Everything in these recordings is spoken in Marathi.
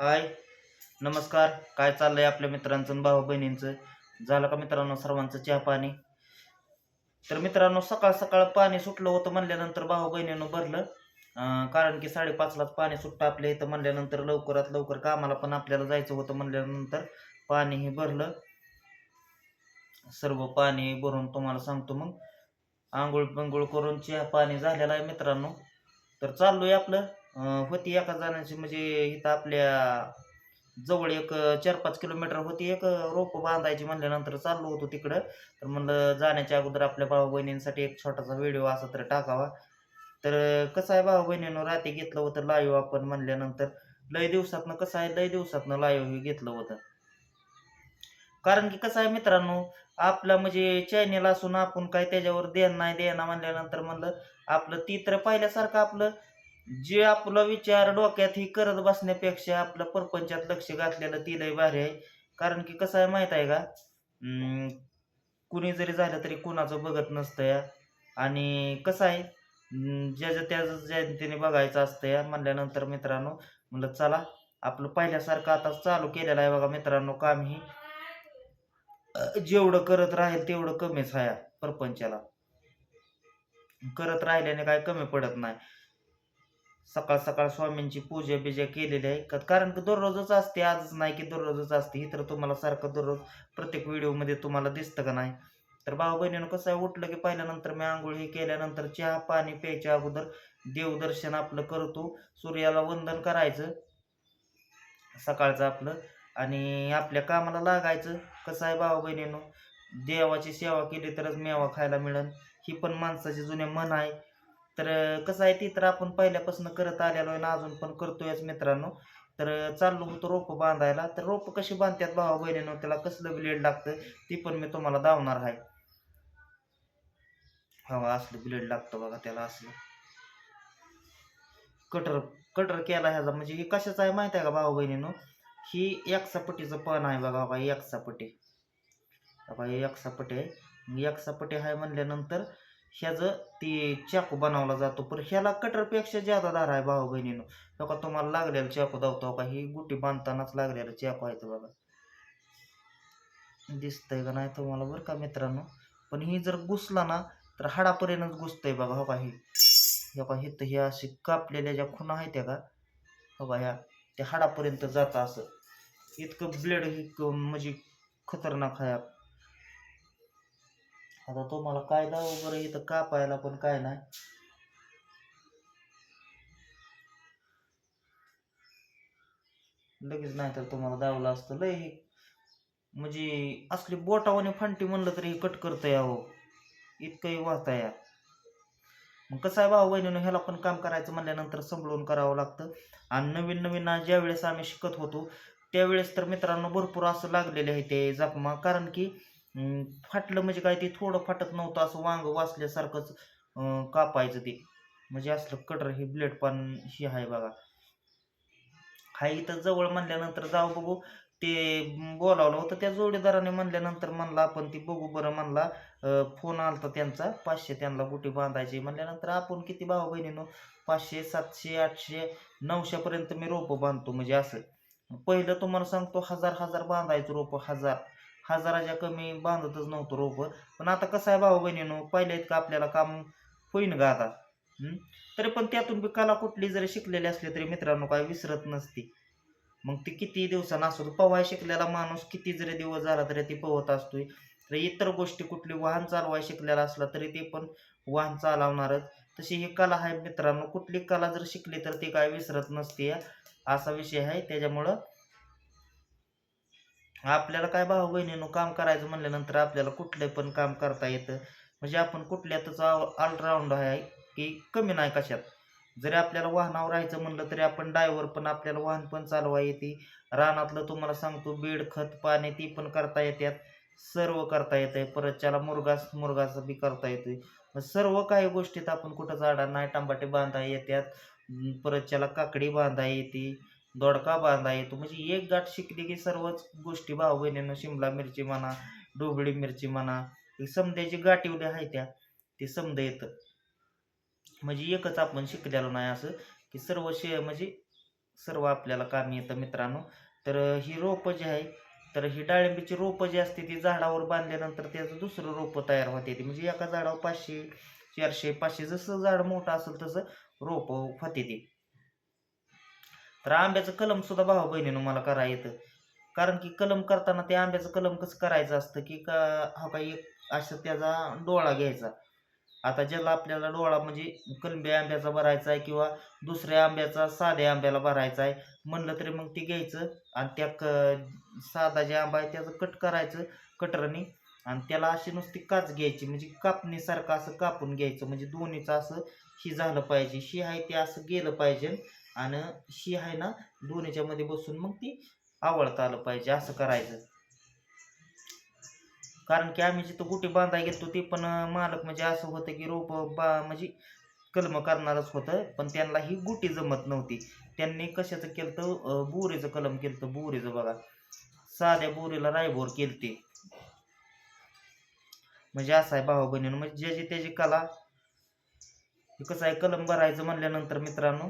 हाय. नमस्कार. काय चाललंय आपल्या मित्रांचं आणि भाऊ बहिणींचं? झालं का मित्रांनो सर्वांचं चहा पाणी? तर मित्रांनो सकाळ सकाळ पाणी सुटलं होतं म्हणल्यानंतर भाऊ बहिणीनं भरलं. कारण की साडेपाचलाच पाणी सुटतं आपल्या इथं म्हणल्यानंतर लवकरात लवकर कामाला पण आपल्याला जायचं होतं म्हणल्यानंतर पाणीही भरलं. सर्व पाणी भरून तुम्हाला सांगतो मग. आंघोळ पंघोळ करून चहा पाणी झालेला आहे मित्रांनो. तर चाललोय आपलं. होती एका जणांची म्हणजे इथं आपल्या जवळ एक चार पाच किलोमीटर होती. एक रोप बांधायची म्हणल्यानंतर चाललो होतो तिकडं. तर म्हणलं जाण्याच्या अगोदर आपल्या भाऊ बहिणींसाठी एक छोटासा व्हिडिओ असा तर टाकावा. तर कसं आहे भाऊ बहिणीनं रात्री घेतलं होतं लाईव्ह आपण म्हणल्यानंतर. लय दिवसातनं कसं आहे लय दिवसातनं लाईव्ह हे घेतलं होतं. कारण की कसं आहे मित्रांनो आपलं म्हणजे चॅनेल असून आपण काय त्याच्यावर देण नाही देणं म्हणल्यानंतर म्हणलं आपलं ती तर पाहिल्यासारखं आपलं जे आपला विचार डोक्यात ही करत बसण्यापेक्षा आपलं परपंचात लक्ष घातलेलं ती लय भारी आहे. कारण की कसं आहे माहीत आहे का? कुणी जरी झालं तरी कुणाचं बघत नसतं या आणि कसं आहे ज्याच्या त्या त्याचं बघायचं असतं या म्हणल्यानंतर मित्रांनो म्हणलं चला आपलं पहिल्यासारखं आता चालू केलेलं आहे बघा मित्रांनो काम ही. जेवढं करत राहील तेवढं कमीच आहे परपंचाला. करत राहिल्याने काय कमी पडत नाही. सकाळ सकाळ स्वामींची पूजा बिजा केलेली आहे. का- कारण की दररोजच असते आजच नाही की दररोजच असते. ही तर तुम्हाला सारखं दररोज प्रत्येक व्हिडिओमध्ये तुम्हाला दिसतं का नाही? तर भाऊ बहिणीनं कसं आहे उठलं की पाहिल्यानंतर मी आंघोळ हे केल्यानंतर चहा पाणी प्यायच्या अगोदर देवदर्शन आपलं करतो. सूर्याला वंदन करायचं सकाळचं आपलं. आणि आपल्या कामाला लागायचं. कसं आहे भाऊ बहिणीनं देवाची सेवा केली तरच मेवा खायला मिळेल ही पण माणसाची जुने मन आहे. तर कसं आहे ती तर आपण पहिल्यापासून करत आलेलो आहे ना अजून पण करतोयच मित्रांनो. तर चाललो होतो रोपं बांधायला. तर रोपं कशी बांधतात भावा बहिणीनं त्याला कसलं ब्लेड लागतं ती पण मी तुम्हाला दावणार आहे. हवा असलं ब्लेड लागतं बघा त्याला असलं. कटर कटर केला ह्याचा. म्हणजे हे कशाचं आहे माहिती आहे का भाऊ बहिणीनं ही एकसापटीचं पण आहे बघा बाबा एकसापटी. बाबा हे एकसापटी आहे. एकसापटी आहे म्हणल्यानंतर ह्याचं ते चाकू बनवला जातो. पण ह्याला कटरपेक्षा ज्यादा धार आहे भाऊ बहिणीनं. बघा तुम्हाला लागलेलं चाकू दावतो का? ही गुटी बांधतानाच लागलेलं चाकू आहे तो बघा. दिसतंय का नाही तुम्हाला बरं का मित्रांनो? पण ही जर घुसला ना तर हाडापर्यंतच घुसतंय बघा हो का ही. हे बघा हे तर ह्या अशी कापलेल्या ज्या खुणा आहेत त्या का? हो का ह्या त्या हाडापर्यंत जातं असं. इतकं ब्लेड ही म्हणजे खतरनाक आहे. आता तुम्हाला काय दाव इथं कापायला पण काय नाही. लगेच नाही तर तुम्हाला दावलं असतं. लय हे म्हणजे असली बोटावाने फांटी म्हणलं तरी हे कट करतं यावं इतकंही वाहता या मग कसं आहे भाऊ बहिणीनं ह्याला पण काम करायचं म्हणल्यानंतर संभळून करावं लागतं. आणि नवीन नवीन ज्या वेळेस आम्ही शिकत होतो त्यावेळेस तर मित्रांनो भरपूर असं लागलेले आहे ते जखमा. कारण की फाटलं म्हणजे काय ते थोडं फाटत नव्हतं असं वांग वाचल्यासारखंच कापायचं ते. म्हणजे असलं कटर हे ब्लेड पण ही आहे बघा. हा इथं जवळ म्हणल्यानंतर जाऊ बघू. ते बोलावलं होतं त्या जोडीदाराने म्हणल्यानंतर म्हणला आपण ती बघू बरं म्हणला. फोन आलता त्यांचा पाचशे त्यांना कुठे बांधायची. म्हणल्यानंतर आपण किती भाऊ बहिणीनं पाचशे सातशे आठशे नऊशेपर्यंत मी रोपं बांधतो म्हणजे असं. पहिलं तुम्हाला सांगतो हजार हजार बांधायचं रोपं हजार. हजाराच्या कमी बांधतच नव्हतो रोपं. पण आता कसं आहे भाऊ बहिणीनं पहिल्या इतकं आपल्याला काम होईन का आता. तरी पण त्यातून बी कला कुठली जरी शिकलेली असली तरी मित्रांनो काय विसरत नसती. मग ती किती दिवसानं असतो पवाय शिकलेला माणूस किती जरी दिवस झाला तरी ती पोहत असतोय. तर इतर गोष्टी कुठली वाहन चालवाय शिकलेला असला तरी ते पण वाहन चालवणारच. तशी ही कला आहे मित्रांनो कुठली कला जर शिकली तर ती काय विसरत नसते असा विषय आहे. त्याच्यामुळं आपल्याला काय भाऊ बहिणीनं काम करायचं म्हणल्यानंतर आपल्याला कुठले पण काम करता येतं. म्हणजे आपण कुठल्यातच ऑलराऊंड आहे की कमी नाही कशात. जरी आपल्याला वाहनावर राहायचं म्हणलं तरी आपण डायव्हर पण आपल्याला वाहन पण चालवा येते. रानातलं तुम्हाला सांगतो बीड खत पाणी ती पण करता येतात सर्व करता येतंय. परत त्याला मुरगास मुरगास बी करता येतोय. मग सर्व काही गोष्टीत आपण कुठं झाडा नाही टंबाटे बांधा येतात परत त्याला काकडी बांधा येते. दोडका बांधा येतो म्हणजे एक गाठ शिकली की सर्वच गोष्टी भाऊ बहिणीनं शिमला मिरची म्हणा डोबळी मिरची म्हणा ही समद्याची गाठीवली आहे त्या ते समद येतं. म्हणजे एकच आपण शिकलेलो नाही असं की सर्व शे म्हणजे सर्व आपल्याला कामी येतं मित्रांनो. तर ही रोपं जी आहे तर ही डाळिंबीची रोपं जी असते ती झाडावर बांधल्यानंतर त्याचं दुसरं रोपं तयार होते म्हणजे एका झाडावर पाचशे चारशे पाचशे जसं झाड मोठं असेल तसं रोपं होते ती. तर आंब्याचं कलम सुद्धा भाऊ बहिणीनं मला करा येतं कारण की कलम करताना ते आंब्याचं कलम कसं करायचं असतं की का हा काही एक असं त्याचा डोळा घ्यायचा. आता ज्याला आपल्याला डोळा म्हणजे कलंबी आंब्याचा भरायचा आहे किंवा दुसऱ्या आंब्याचा साध्या आंब्याला भरायचा आहे म्हणलं तरी मग ते घ्यायचं आणि त्या क साधा जे आंबा आहे त्याचं कट करायचं कटरने आणि त्याला अशी नुसती काच घ्यायची म्हणजे कापणीसारखं असं कापून घ्यायचं म्हणजे दोन्हीचं असं ही झालं पाहिजे शी आहे ते असं गेलं पाहिजे. आणि शी आहे ना दोन्हीच्या मध्ये बसून मग ती आवडता आलं पाहिजे असं करायचं. कारण की आम्ही जिथं गुटी बांधाय गेलतो ते पण मालक म्हणजे असं होतं की रोप बा म्हणजे कलम करणारच होतं पण त्यांना ही गुटी जमत नव्हती. त्यांनी कशाचं केलं तर बोरीचं कलम केलं तर बोरीचं बघा. साध्या बोरीला रायबोर केलते. म्हणजे असं आहे भाऊ बहिणीनं म्हणजे ज्याची त्याची कला कसं आहे कलम भरायचं म्हणल्यानंतर मित्रांनो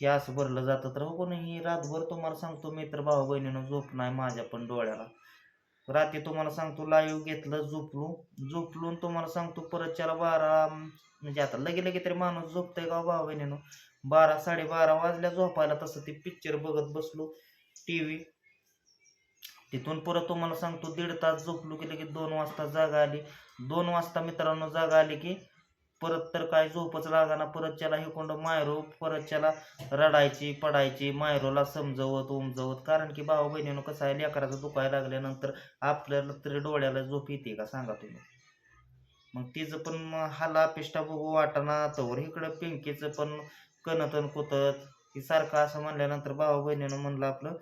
हे असं भरलं जातं तर हो कोणी ही रातभर तुम्हाला सांगतो मित्र भाऊ बहिणीनं झोप नाही माझ्या पण डोळ्याला. रात्री तुम्हाला सांगतो लाईव्ह घेतलं झोपलो झोपलून तुम्हाला सांगतो परत चार बारा म्हणजे आता लगे लगे तरी माणूस झोपतंय का हो भाऊ बहिणीनं? बारा साडेबारा वाजल्या झोपायला तसं ते पिक्चर बघत बसलो टी व्ही तिथून परत तुम्हाला सांगतो दीड तास झोपलो की लगेच दोन वाजता जागा आली. दोन वाजता मित्रांनो जागा आली की परत तर काय झोपच लागाना परतच्याला हे कोंड मायरो परतच्याला रडायची पडायची मायरोला समजवत उमजवत. कारण की भाऊ बहिणीनं कसं आहे लेकराचं दुखायला लागल्यानंतर आपल्याला तरी डोळ्याला झोप येते का? सांगा तुम्ही. मग तिचं पण हाला पिष्टा बघू वाटाना तवर इकडं पिंकीचं पण कणतन कुतत. ही सारखं असं म्हणल्यानंतर भाऊ बहिणीनं म्हणलं आपलं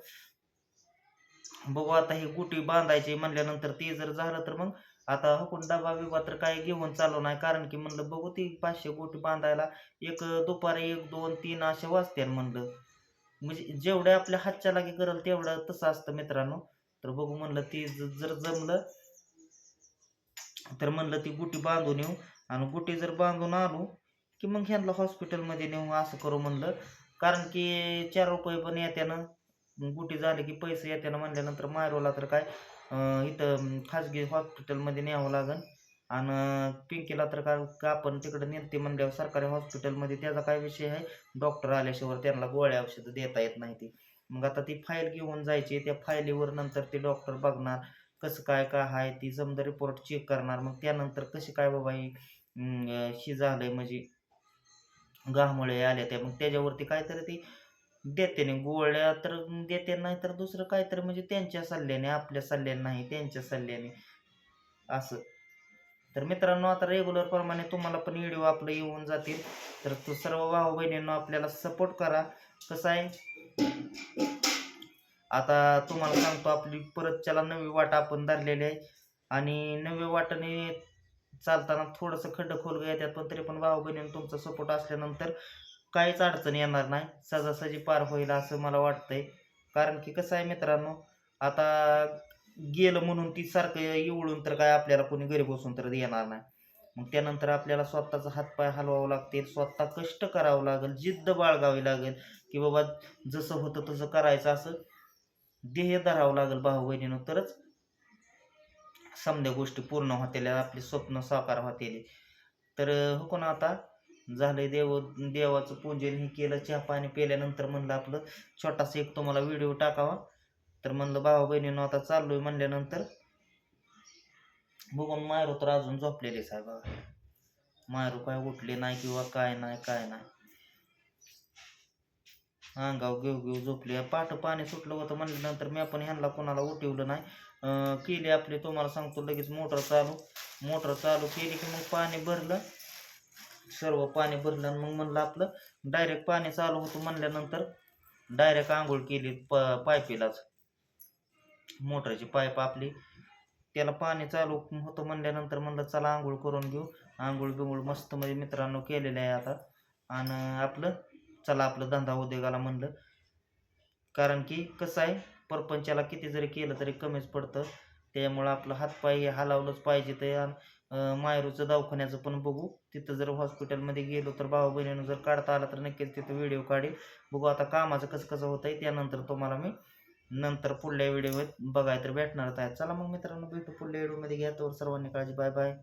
बघू आता ही गुटी बांधायची म्हणल्यानंतर ते जर झालं तर मग आता हुकून डबा बिबा तर काय घेऊन चालू नाही. कारण की म्हणलं बघू ती पाचशे गोटी बांधायला एक दुपारी एक दोन तीन असे वाजते म्हणलं. म्हणजे जेवढे आपल्या हातच्या लागे करल तेवढं तसं असतं मित्रांनो. तर बघू म्हणलं ती जर जमलं तर म्हणलं ती गुटी बांधून येऊ. आणि गुटी जर बांधून आलो की मग ह्यांना हॉस्पिटलमध्ये नेऊ असं करू म्हणलं. कारण की चार रुपये पण येत्यानं. गुटी झाली की पैसे येत्यानं म्हणल्यानंतर मायरोला तर काय? इथं खाजगी हॉस्पिटलमध्ये न्यावं लागन. आणि पिंकीला तर का का आपण तिकडं नेते म्हणल्यावर सरकारी हॉस्पिटलमध्ये त्याचा काय विषय आहे? डॉक्टर आल्याशिवाय त्यांना गोळ्या औषधं देता येत नाही ती. मग आता ती फाईल घेऊन जायची त्या फाईलीवर नंतर ते डॉक्टर बघणार कसं काय काय आहे ती समजा रिपोर्ट चेक करणार. मग त्यानंतर कशी काय बाबा ही शी झालंय म्हणजे घामुळे आल्या त्या. मग त्याच्यावरती काहीतरी ती देते नाही गोळ्या तर देते नाही तर दुसरं काहीतरी म्हणजे त्यांच्या सल्ल्याने आपल्या सल्ल्याने नाही त्यांच्या सल्ल्याने. असं. तर मित्रांनो आता रेग्युलर प्रमाणे तुम्हाला पण व्हिडिओ आपलं येऊन जातील. तर तो सर्व भाऊ बहिणींनो आपल्याला सपोर्ट करा. कसं आहे? आता तुम्हाला सांगतो आपली परत त्याला नवी वाट आपण धरलेली आहे. आणि नवी वाटाने चालताना थोडंसं खड्डं खोल येतात पण तरी पण भाऊ बहिणींनो तुमचा सपोर्ट असल्यानंतर काहीच अडचण येणार नाही. सहजासहजी पार होईल असं मला वाटतंय. कारण की कसं आहे मित्रांनो आता गेलं म्हणून ती सारखं एवढून तर काय आपल्याला कोणी घरी बसून तर देणार नाही. मग त्यानंतर आपल्याला स्वतःचा हातपाय हलवावं लागतील स्वतः कष्ट करावं लागेल. जिद्द बाळगावी लागेल. की बाबा जसं होतं तसं करायचं असं ध्येय धरावं लागेल भाऊ बहिणीनं तरच समध्या गोष्टी पूर्ण होतील आपली स्वप्न साकार होतील. तर हो कोण आता? झालंय देव देवाचं पूजन हे केलं चहा पाणी पिल्यानंतर म्हणलं आपलं छोटासा एक तुम्हाला व्हिडिओ टाकावा. तर म्हणलं भावा बहिणीनं आता चाललोय म्हणल्यानंतर बघून मायरू तर अजून झोपलेले साहेब मायरू काय उठले नाही किंवा काय नाही काय नाही. अंगाव घेऊ घेऊ झोपली. पाठ पाणी सुटलं होतं म्हणल्यानंतर मी आपण ह्यांना कोणाला उठवलं नाही. केली आपली तुम्हाला सांगतो लगेच मोटर चालू. मोटर चालू केली की मग पाणी भरलं. सर्व पाणी भरलं आणि मग म्हणलं आपलं डायरेक्ट पाणी चालू होतं म्हणल्यानंतर डायरेक्ट आंघोळ केली प पायपीलाच. मोटरची पाईप आपली. त्याला पाणी चालू होतं म्हणल्यानंतर म्हणलं चला आंघोळ करून घेऊ. आंघोळ बिंघोळ मस्त म्हणजे मित्रांनो केलेलं आहे आता. आणि आपलं चला आपलं धंदा उद्योगाला म्हणलं. कारण की कसं आहे परपंचाला किती जरी केलं तरी कमीच पडतं. त्यामुळं आपलं हातपाय हे हलावलंच पाहिजे ते. मायरूचं दवाखान्याचं पण बघू. तिथं जर हॉस्पिटलमध्ये गेलो तर भाऊ बहिणीनं जर काढता आला तर नक्कीच तिथं व्हिडिओ काढेल. बघू आता कामाचं कसं कसं होतंय त्यानंतर तुम्हाला मी नंतर पुढल्या व्हिडिओ बघाय तर भेटणारच आहे. चला मग मित्रांनो भेटू पुढल्या व्हिडिओमध्ये. घ्या तर सर्वांनी काळजी. Bye bye.